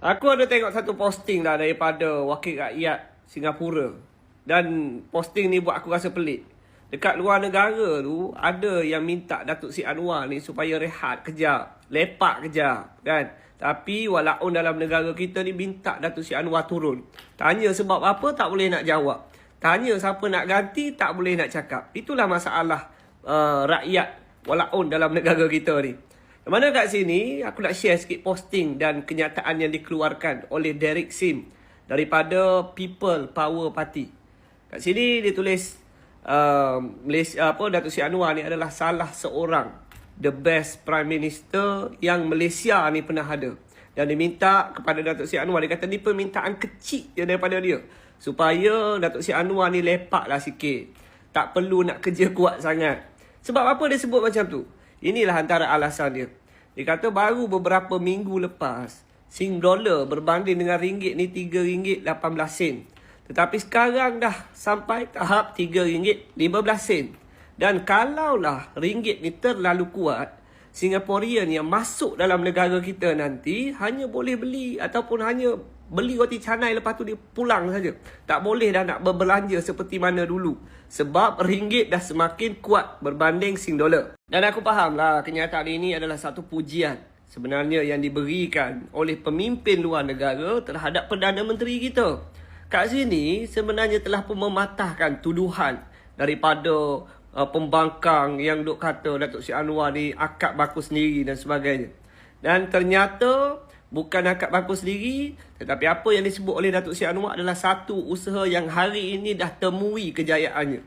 Aku ada tengok satu posting dah daripada wakil rakyat Singapura. Dan posting ni buat aku rasa pelik. Dekat luar negara tu, ada yang minta Datuk Si Anwar ni supaya rehat kejap. Lepak kejap, kan? Tapi walaupun dalam negara kita ni minta Datuk Si Anwar turun. Tanya sebab apa, tak boleh nak jawab. Tanya siapa nak ganti, tak boleh nak cakap. Itulah masalah uh, rakyat walaupun dalam negara kita ni. Mana kat sini, aku nak share sikit posting dan kenyataan yang dikeluarkan oleh Derek Sim daripada People Power Party. Kat sini dia tulis uh, Malaysia apa Datuk Seri Anwar ni adalah salah seorang the best prime minister yang Malaysia ni pernah ada. Dan dia minta kepada Datuk Seri Anwar dia kata ni permintaan kecil je daripada dia supaya Datuk Seri Anwar ni lepaklah sikit. Tak perlu nak kerja kuat sangat. Sebab apa dia sebut macam tu? Inilah antara alasan dia. Dia kata baru beberapa minggu lepas, sing dollar berbanding dengan ringgit ni RM3.18 sen. Tetapi sekarang dah sampai tahap RM3.15 sen. Dan kalaulah ringgit ni terlalu kuat, Singaporean yang masuk dalam negara kita nanti hanya boleh beli ataupun hanya beli roti canai lepas tu dia pulang saja. Tak boleh dah nak berbelanja seperti mana dulu. Sebab ringgit dah semakin kuat berbanding sing dollar. Dan aku faham lah kenyataan ini adalah satu pujian sebenarnya yang diberikan oleh pemimpin luar negara terhadap Perdana Menteri kita. Kat sini sebenarnya telah pun mematahkan tuduhan daripada uh, pembangkang yang duk kata Datuk Syed Anwar ni akak baku sendiri dan sebagainya. Dan ternyata bukan akak bangku sendiri tetapi apa yang disebut oleh Datuk Syed Anwar adalah satu usaha yang hari ini dah temui kejayaannya.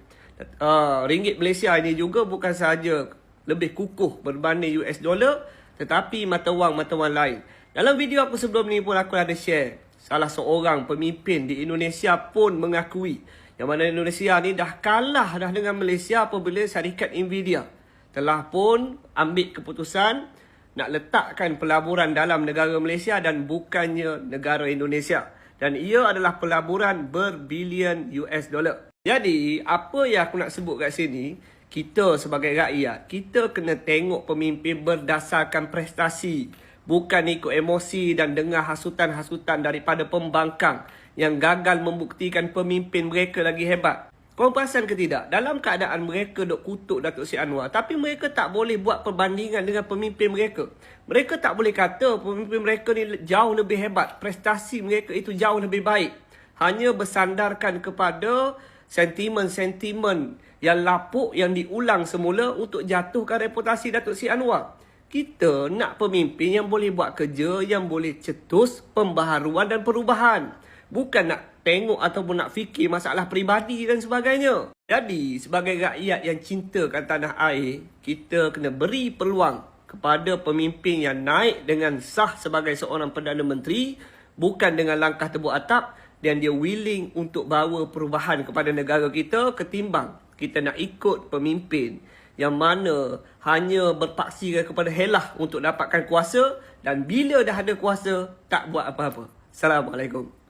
Uh, ringgit Malaysia ini juga bukan sahaja lebih kukuh berbanding US dollar tetapi mata wang-mata wang lain. Dalam video aku sebelum ni pun aku ada share salah seorang pemimpin di Indonesia pun mengakui yang mana Indonesia ni dah kalah dah dengan Malaysia apabila syarikat Nvidia telah pun ambil keputusan nak letakkan pelaburan dalam negara Malaysia dan bukannya negara Indonesia. Dan ia adalah pelaburan berbilion US dollar. Jadi, apa yang aku nak sebut kat sini, kita sebagai rakyat, kita kena tengok pemimpin berdasarkan prestasi. Bukan ikut emosi dan dengar hasutan-hasutan daripada pembangkang yang gagal membuktikan pemimpin mereka lagi hebat. Kau perasan ke tidak? Dalam keadaan mereka dok kutuk Datuk Seri Anwar. Tapi mereka tak boleh buat perbandingan dengan pemimpin mereka. Mereka tak boleh kata pemimpin mereka ni jauh lebih hebat. Prestasi mereka itu jauh lebih baik. Hanya bersandarkan kepada sentimen-sentimen yang lapuk yang diulang semula untuk jatuhkan reputasi Datuk Seri Anwar. Kita nak pemimpin yang boleh buat kerja, yang boleh cetus pembaharuan dan perubahan. Bukan nak tengok ataupun nak fikir masalah peribadi dan sebagainya. Jadi, sebagai rakyat yang cintakan tanah air, kita kena beri peluang kepada pemimpin yang naik dengan sah sebagai seorang Perdana Menteri, bukan dengan langkah tebuk atap dan dia willing untuk bawa perubahan kepada negara kita ketimbang kita nak ikut pemimpin yang mana hanya berpaksi kepada helah untuk dapatkan kuasa dan bila dah ada kuasa tak buat apa-apa. Assalamualaikum.